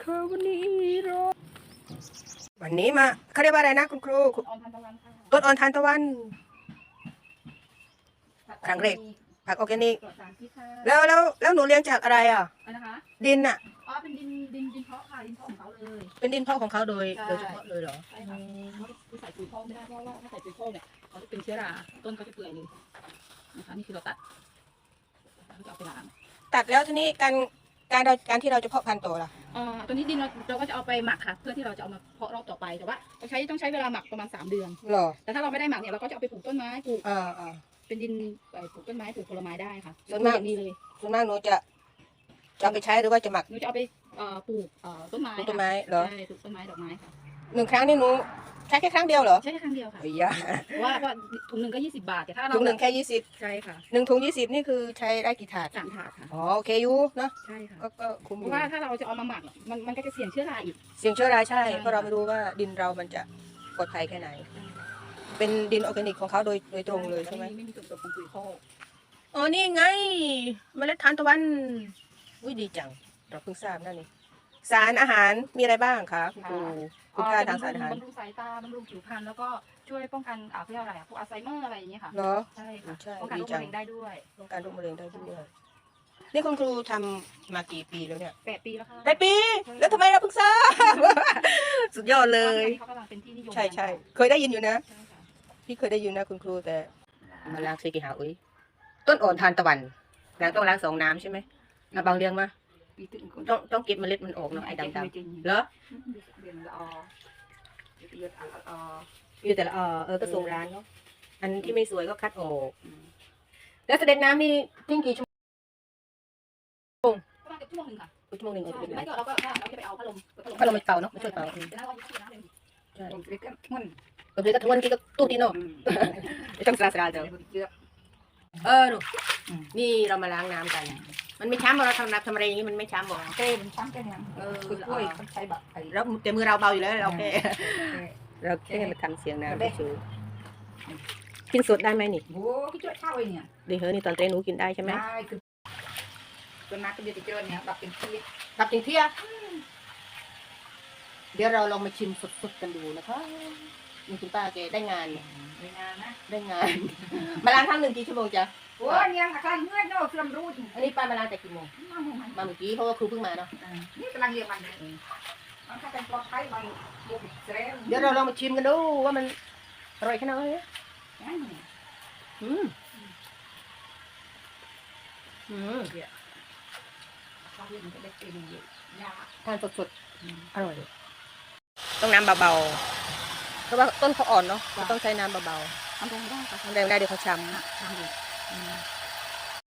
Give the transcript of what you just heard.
ค่ะวันนี้รอวันนี้มาเขาเรียกว่าอะไรนะคุณครูออนทันตะวันค่ะต้นอ่อนทานตะวัน ครั้งแรก ผักออร์แกนิกปลอดสารพิษค่ะแล้วแล้วแล้วหนูเลี้ยงจากอะไรอะอันนะคะ ดินอะ อ๋อ เป็นดินดินดินเพาะค่ะ ดินเพาะของเขาเลย เป็นดินเพาะของเขาโดยใช่โดยเฉพาะเลยเหรอใช่ค่ะเขาจะใส่ปุ๋ยพอกไม่ได้เพราะว่าถ้าใส่ปุ๋ยพอกเนี่ยเขาจะเป็นเชื้อรา ต้นเขาจะเปื่อยเลยนะคะนี่คือเราตัดเราจะเอาไปล้างตัดแล้วทีนี้การการเราการที่เราจะเพาะพันธุ์โตล่ะ อ่าตัวนี้ดินเราเราก็จะเอาไปหมักค่ะ เพื่อที่เราจะเอามาเพาะรอบต่อไปแต่ว่าต้องใช้ต้องใช้เวลาหมักประมาณสามเดือน หรอแต่ถ้าเราไม่ได้หมักเนี่ยเราก็จะเอาไปปลูกต้นไม้ปลูกอ่าอ่า เป็นดินเอ่อปลูกต้นไม้ปลูกผลไม้ได้ค่ะส่วนมาก อย่างนี้เลยส่วนมากหนูจะจะเอาไปใช้หรือว่าจะหมักหนูจะเอาไปเอ่อปลูกเอ่อต้นไม้ปลูกต้นไม้เหรอใช่ปลูกต้นไม้ดอกไม้ค่ะหนึ่งครั้งนี่หนู ใช้แค่ครั้งเดียวเหรอใช้แค่ครั้งเดียวค่ะ เฮ้ยยะเพราะว่าว่าถุงหนึ่งก็ยี่สิบบาท แต่ถ้าเราถุงหนึ่งแค่ยี่สิบใช่ค่ะหนึ่งถุงยี่สิบนี่คือใช้ได้กี่ถาดสามถาดค่ะ อ๋อโอเคอยู่เนอะใช่ค่ะ ก็ก็คุ้มอเพยู่ราะว่าถ้าเราจะเอามาหมักมันมันก็จะเสี่ยงเชื้อราอีก เสียงเชื้อราใช่ใช่ เพราะเราไม่รู้ว่าดินเรามันจะปลอดภัยแค่ไหน เป็นดินออร์แกนิกของเขาโดยโดยตรงเลยใช่ไหมไม่มีส่วนผสมของปุ๋ยคอกอ๋อนี่ไงเมล็ดทานตะวันอุ้ยดีจัง เราเพิ่งทราบนั่นนี่ สารอาหารมีอะไรบ้างคะคุณครูคุณค่าทางสารอาหารบำรุงสายตาบำรุงผิวพรรณแล้วก็ช่วยป้องกันอ่าเขาเรียกอะไรอะพวกอัลไซเมอร์อะไรอย่างเงี้ยค่ะเหรอใช่ค่ะใช่ป้องกันดีโรคจัมะงเร็งได้ด้วยป้องกันโรคมะเร็งได้ด้วยนี่คุณครูทำมากี่ปีแล้วเนี่ยแปดปีแล้วค่ะได้ปี แล้วทำไมเราเพิ่งทราบ สุดยอดเลยเขากำลังเป็นที่นิยมใช่ใช่เคยได้ยินอยู่นะ ใช่ค่ะ พี่เคยได้ยินนะคุณครูแต่มาล้างซีกี่หาอุ้ยต้นอ่อนทานตะวันล้างต้องล้างสองน้ำใช่ไหมเอาบางเรียงมา ปีตึงคนต้องต้องเก็บเมล็ดมันออกเนาะไอ้ดำๆเหรอเดือนละออเดือนละอออยู่แต่ละเออเออก็ส่งร้านเนาะอันที่ไม่สวยก็คัดออก แล้วเสด็จน้ำนี่ทิ้งกี่ชั่วโมงประมาณเกือบชั่วโมงหนึ่งค่ะชั่วโมงหนึ่งใช่เอาไปเลยไม่ก็เราก็เราจะไปเอาพัดลมพัดลมมาเป่าเนอะมาช่วยเป่าแต่ถ้าเราอยู่ที่น้ำเลยใช่ผมเล็กก็มันก็เลยก็ทวนที่ก็ตู้ที่เนาะไม่ต้องสลาสลาเดี๋ยวเยอะเออดูนี่เรามาล้างน้ำกัน มันไม่ช้ำหรอกเราทำน้ำทำอะไรอย่างนี้มันไม่ช้ำหรอก เต้นช้ำกันยังเออ คือกล้วยต้องใช้แบบไอ้แล้วแต่มือเราเบาอยู่แล้วเราแค่เราแค่มาทำเสียงน้ำเฉยๆกินสดได้ไหมนี่โอ้พี่ช่วยข้าวไอ้เนี่ยดีเฮ้ยนี่ตอนเต้นหนูกินได้ใช่ไหมได้คือจนนักก็เดือดเจอเนี่ยแบบเป็นที่ตับจริงเที่ยเดี๋ยวเราลองมาชิมสดๆกันดูนะคะนี่คุณป้าแกได้งาน ในงานนะได้งานมาล้างครั้งหนึ่งกี่ชั่วโมงจ๊ะโอ้ยยังอาการเมื่อยเนาะเสื่อมรู้จริงอันนี้ป้ามาล้างแต่กี่โมงมาหมดมันมาเมื่อกี้เพราะว่าครูเพิ่งมาเนาะนี่กำลังเรียนมันเลยมันถ้าเป็นปลอดภัยมันบุกเสร็จเดี๋ยวเราลองมาชิมกันดูว่ามันอร่อยแค่ไหนอืมอืมเขาเรียนมันจะได้เป็นยาทานสดๆอร่อยต้องน้ำเบาๆเพ ราะว่าต้นเขาอ่อนเนาะเราต้องใช้น้ำเบาทำตรงได้ค่ะๆน้ำแรงได้เดี๋ยวเขาช้ทำอยู่ำ